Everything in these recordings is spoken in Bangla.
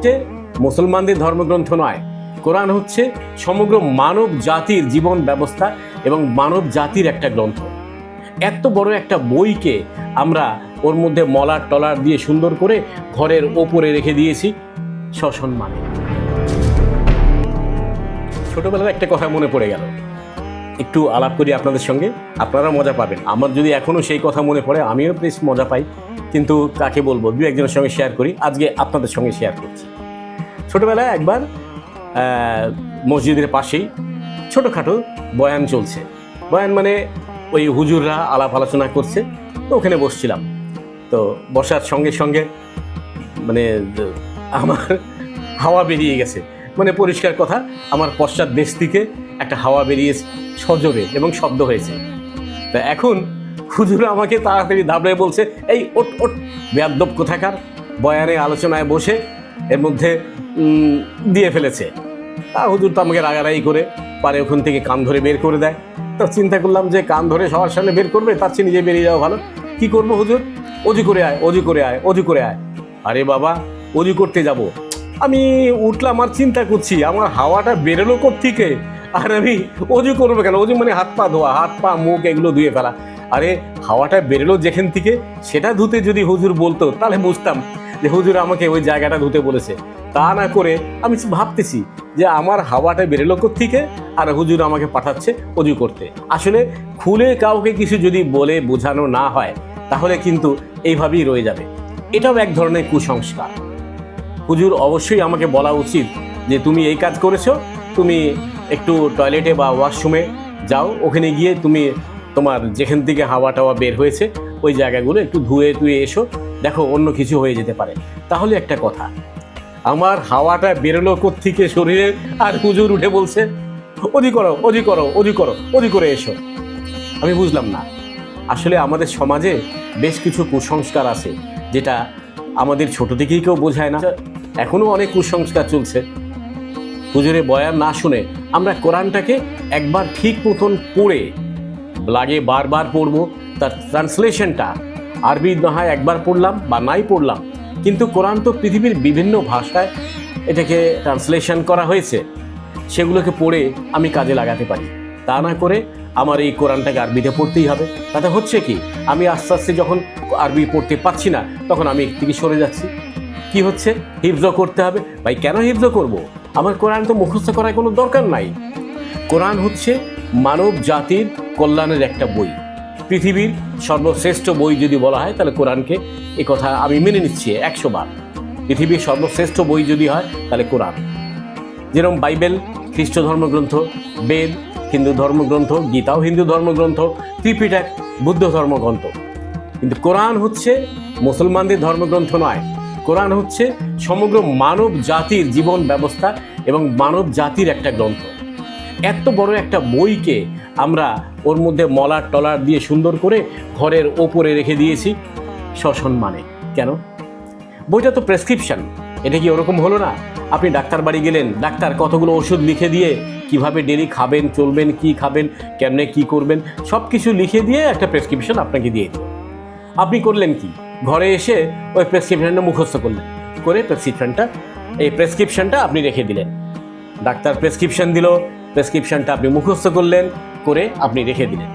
হচ্ছে মুসলমানদের ধর্মগ্রন্থ নয়। কোরআন হচ্ছে সমগ্র মানব জাতির জীবন ব্যবস্থা এবং মানব জাতির একটা গ্রন্থ। এত বড় একটা বইকে আমরা ওর মধ্যে মলার টলার দিয়ে সুন্দর করে ঘরের ওপরে রেখে দিয়েছি সসম্মানে ছোটবেলার একটা কথা মনে পড়ে গেল। একটু আলাপ করি আপনাদের সঙ্গে, আপনারা মজা পাবেন। আমার যদি এখনও সেই কথা মনে পড়ে, আমিও বেশ মজা পাই। কিন্তু কাকে বলব? দু একজনের সঙ্গে শেয়ার করি। আজকে আপনাদের সঙ্গে শেয়ার করছি। ছোটোবেলায় একবার মসজিদের পাশেই ছোটোখাটো বয়ান চলছে। বয়ান মানে ওই হুজুররা আলাপ আলোচনা করছে, তো ওখানে বসছিলাম। তো বসার সঙ্গে সঙ্গে মানে আমার হাওয়া বেরিয়ে গেছে। মানে পরিষ্কার কথা, আমার পশ্চাৎ দেশ থেকে একটা হাওয়া বেরিয়ে সজোরে এবং শব্দ হয়েছে। তা এখন হুজুর আমাকে তাড়াতাড়ি দাবড়ে বলছে, এই ওট ওট বেয়াদ্দব কোথাকার বয়ানে আলোচনায় বসে এর মধ্যে দিয়ে ফেলেছে। তা হুজুর তো আমাকে রাগারাগি করে পারে ওখান থেকে কান ধরে বের করে দেয়। তো চিন্তা করলাম যে কান ধরে সবার সামনে বের করবে, তার চেয়ে নিজে বেরিয়ে যাওয়া ভালো। কি করব হুজুর? অজু করে আয়, অজু করে আয়, অজু করে আয়। আরে বাবা, অজু করতে যাব। আমি উঠলাম আর চিন্তা করছি, আমার হাওয়াটা বেরোলো থেকে আর আমি অজু করব কেন? অজু মানে হাত পা ধোয়া, হাত পা, মুখ এগুলো ধুয়ে ফেলা। আরে হাওয়াটা বেরোলো যেখান থেকে, সেটা ধুতে যদি হুজুর বলতো, তাহলে বুঝতাম যে হুজুর আমাকে ওই জায়গাটা ধুতে বলেছে। তা না করে আমি ভাবতেছি যে আমার হাওয়াটা বেরোলো থেকে আর হুজুর আমাকে পাঠাচ্ছে অজু করতে। আসলে খুলে কাউকে কিছু যদি বলে বোঝানো না হয়, তাহলে কিন্তু এইভাবেই রয়ে যাবে। এটাও এক ধরনের কুসংস্কার। হুজুর অবশ্যই আমাকে বলা উচিত যে তুমি এই কাজ করেছ, তুমি একটু টয়লেটে বা ওয়াশরুমে যাও, ওখানে গিয়ে তুমি তোমার যেখান থেকে হাওয়া টাওয়া বের হয়েছে, ওই জায়গাগুলো একটু ধুয়ে ধুয়ে এসো, দেখো অন্য কিছু হয়ে যেতে পারে। তাহলে একটা কথা, আমার হাওয়াটা বেরোলো থেকে শরীরে? আর হুজুর উঠে বলছে অজি করো অজি করো অজি করো অজি করে এসো। আমি বুঝলাম না। আসলে আমাদের সমাজে বেশ কিছু কুসংস্কার আছে, যেটা আমাদের ছোট থেকেই কেউ বোঝায় না। এখনও অনেক কুসংস্কার চলছে। হুজুরে বয়ান না শুনে আমরা কোরআনটাকে একবার ঠিক মতন পড়ে লাগে বারবার পড়ব, তার ট্রান্সলেশনটা আরবি না হয় একবার পড়লাম বা নাই পড়লাম, কিন্তু কোরআন তো পৃথিবীর বিভিন্ন ভাষায় এটাকে ট্রান্সলেশন করা হয়েছে। সেগুলোকে পড়ে আমি কাজে লাগাতে পারি। তা না করে আমার এই কোরআনটাকে আরবিতে পড়তেই হবে। তাতে হচ্ছে কি, আমি আস্তে আস্তে যখন আরবি পড়তে পারছি না, তখন আমি একদিকে সরে যাচ্ছি। কি হচ্ছে? হিফজ করতে হবে। ভাই, কেন হিফজ করব? আমার কোরআন তো মুখস্থ করার কোনো দরকার নাই। কোরআন হচ্ছে মানব জাতির কল্যাণের একটা বই। পৃথিবীর সর্বশ্রেষ্ঠ বই যদি বলা হয়, তাহলে কোরআনকে এ কথা আমি মেনে নিচ্ছি একশো বার। পৃথিবীর সর্বশ্রেষ্ঠ বই যদি হয়, তাহলে কোরআন। যেরকম বাইবেল, খ্রিস্ট ধর্মগ্রন্থ, বেদ, হিন্দু ধর্মগ্রন্থ, গীতাও হিন্দু ধর্মগ্রন্থ, ত্রিপিটাক, বুদ্ধ ধর্মগ্রন্থ। কিন্তু কোরআন হচ্ছে মুসলমানদের ধর্মগ্রন্থ নয়। কোরআন হচ্ছে সমগ্র মানব জাতির জীবন ব্যবস্থা এবং মানব জাতির একটা গ্রন্থ। এত বড় একটা বইকে আমরা ওর মধ্যে মলার টলার দিয়ে সুন্দর করে ঘরের ওপরে রেখে দিয়েছি সসম্মানে। কেন? বইটা তো প্রেসক্রিপশন। এটা কি ওরকম হলো না? আপনি ডাক্তার বাড়ি গেলেন, ডাক্তার কতগুলো ওষুধ লিখে দিয়ে কীভাবে ডেলি খাবেন, চলবেন, কি খাবেন, কেমনে কি করবেন সব কিছু লিখে দিয়ে একটা প্রেসক্রিপশন আপনাকে দিয়ে দিল। আপনি করলেন কি? ঘরে এসে ওই প্রেসক্রিপশনটা মুখস্থ করলেন। করে প্রেসক্রিপশনটা, এই প্রেসক্রিপশনটা আপনি রেখে দিলেন। ডাক্তার প্রেসক্রিপশন দিল প্রেসক্রিপশনটা আপনি মুখস্থ করলেন, করে আপনি রেখে দিলেন।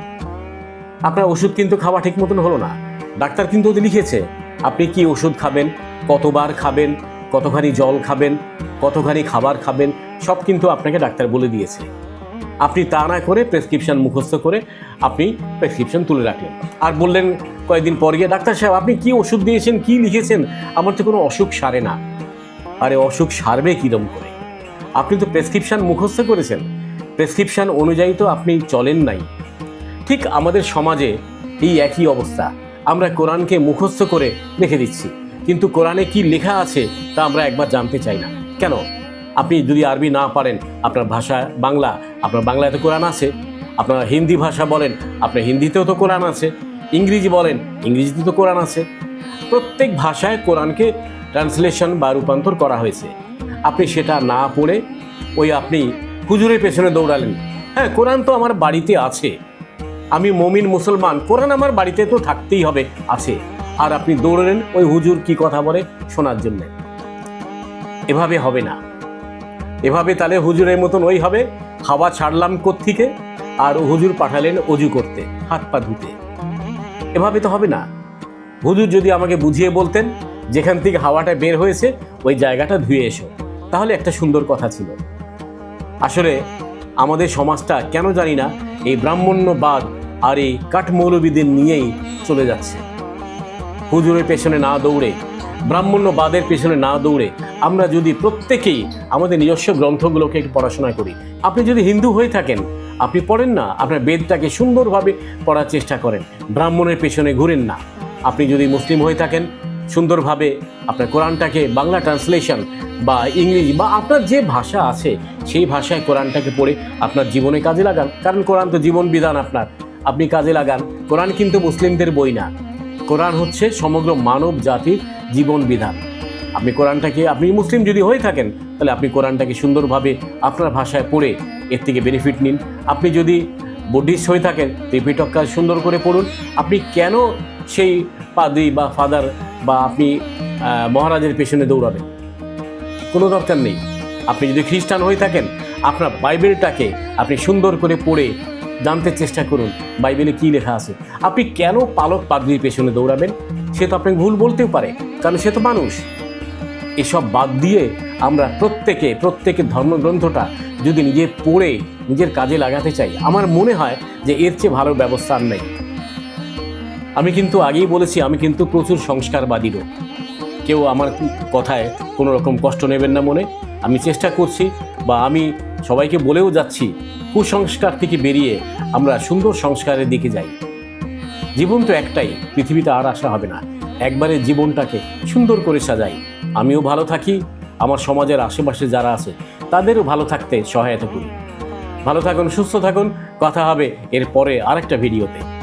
আপনার ওষুধ কিন্তু খাওয়া ঠিক মতন হলো না। ডাক্তার কিন্তু ওদের লিখেছে, আপনি কি ওষুধ খাবেন, কতবার খাবেন, কতখানি জল খাবেন, কতখানি খাবার খাবেন, সব কিন্তু আপনাকে ডাক্তার বলে দিয়েছে। আপনি তা না করে প্রেসক্রিপশন মুখস্থ করে আপনি প্রেসক্রিপশন তুলে রাখলেন। আর বললেন কয়েকদিন পর গিয়ে, ডাক্তার সাহেব, আপনি কি ওষুধ দিয়েছেন, কি লিখেছেন? আমার তো কোনো অসুখ সারে না। আরে, অসুখ সারবে কীরকম করে? আপনি তো প্রেসক্রিপশন মুখস্থ করেছেন। প্রেসক্রিপশন অনুযায়ী তো আপনি চলেন নাই। ঠিক আমাদের সমাজে এই একই অবস্থা। আমরা কোরআনকে মুখস্থ করে রেখে দিচ্ছি। কিন্তু কোরআনে কি লেখা আছে তা আমরা একবার জানতে চাই না। কেন? আপনি যদি আরবি না পারেন, আপনার ভাষা বাংলা, আপনার বাংলায় তো কোরআন আছে। আপনারা হিন্দি ভাষা বলেন, আপনার হিন্দিতেও তো কোরআন আছে। ইংরেজি বলেন, ইংরেজিতে তো কোরআন আছে। প্রত্যেক ভাষায় কোরআনকে ট্রান্সলেশন বা রূপান্তর করা হয়েছে। আপনি সেটা না পড়ে ওই আপনি হুজুরের পেছনে দৌড়ালেন। হ্যাঁ কোরআন তো আমার বাড়িতে আছে। আমি মমিন মুসলমান, কোরআন আমার বাড়িতে তো থাকতেই হবে, আছে। আর আপনি দৌড়লেন, ওই হুজুর কি কথা বলে? শোনার জন্য। এভাবে হবে না। এভাবে তাহলে হুজুরের মতন ওই হবে, হাওয়া ছাড়লাম থেকে আর হুজুর পাঠালেন অজু করতে, হাত পা ধুতে। এভাবে তো হবে না। হুজুর যদি আমাকে বুঝিয়ে বলতেন, যেখান থেকে হাওয়াটা বের হয়েছে, ওই জায়গাটা ধুয়ে এসো। তাহলে একটা সুন্দর কথা ছিল। আসলে আমাদের সমাজটা কেন জানি না এই ব্রাহ্মণ্যবাদ আর এই কাঠমৌলবিদের নিয়েই চলে যাচ্ছে। হুজুরের পেছনে না দৌড়ে, ব্রাহ্মণ্যবাদের পেছনে না দৌড়ে আমরা যদি প্রত্যেকেই আমাদের নিজস্ব গ্রন্থগুলোকে একটু পড়াশোনা করি। আপনি যদি হিন্দু হয়ে থাকেন, আপনি পড়েন না, আপনার বেদটাকে সুন্দরভাবে পড়ার চেষ্টা করেন, ব্রাহ্মণের পেছনে ঘুরেন না। আপনি যদি মুসলিম হয়ে থাকেন সুন্দরভাবে আপনার কোরআনটাকে বাংলা ট্রান্সলেশন বা ইংরেজি বা আপনার যে ভাষা আছে, সেই ভাষায় কোরআনটাকে পড়ে আপনার জীবনে কাজে লাগান। কারণ কোরআন তো জীবন বিধান আপনার। আপনি কাজে লাগান। কোরআন কিন্তু মুসলিমদের বই না। কোরআন হচ্ছে সমগ্র মানব জাতির জীবন বিধান। আপনি কোরআনটাকে, আপনি মুসলিম যদি হয়ে থাকেন, তাহলে আপনি কোরআনটাকে সুন্দরভাবে আপনার ভাষায় পড়ে এর থেকে বেনিফিট নিন। আপনি যদি বুদ্ধিস্ট হয়ে থাকেন, ত্রিপিটক কাজ সুন্দর করে পড়ুন। আপনি কেন সেই পাদি বা ফাদার বা আপনি মহারাজের পেছনে দৌড়াবেন। কোনো দরকার নেই। আপনি যদি খ্রিস্টান হয়ে থাকেন, আপনার বাইবেলটাকে আপনি সুন্দর করে পড়ে জানতে চেষ্টা করুন। বাইবেলে কী লেখা আছে? আপনি কেন পালক পাদ্রির পেছনে দৌড়াবেন? সে তো আপনাকে ভুল বলতেও পারে, কারণ সে তো মানুষ। এসব বাদ দিয়ে আমরা প্রত্যেকে প্রত্যেকের ধর্মগ্রন্থটা যদি নিজে পড়ে, নিজের কাজে লাগাতে চাই, আমার মনে হয় যে এর চেয়ে ভালো ব্যবস্থা আর নেই। আমি কিন্তু আগেই বলেছি, আমি কিন্তু প্রচুর সংস্কারবাদীরও। কেউ আমার কথায় কোনো রকম কষ্ট নেবেন না মনে। আমি চেষ্টা করছি বা আমি সবাইকে বলেও যাচ্ছি, কুসংস্কার থেকে বেরিয়ে আমরা সুন্দর সংস্কারের দিকে যাই। জীবন তো একটাই, পৃথিবীতে আর আসা হবে না। একবারে জীবনটাকে সুন্দর করে সাজাই। আমিও ভালো থাকি, আমার সমাজের আশেপাশে যারা আছে, তাদেরও ভালো থাকতে সহায়তা করি। ভালো থাকুন, সুস্থ থাকুন, কথা হবে এর পরে আরেকটা ভিডিওতে।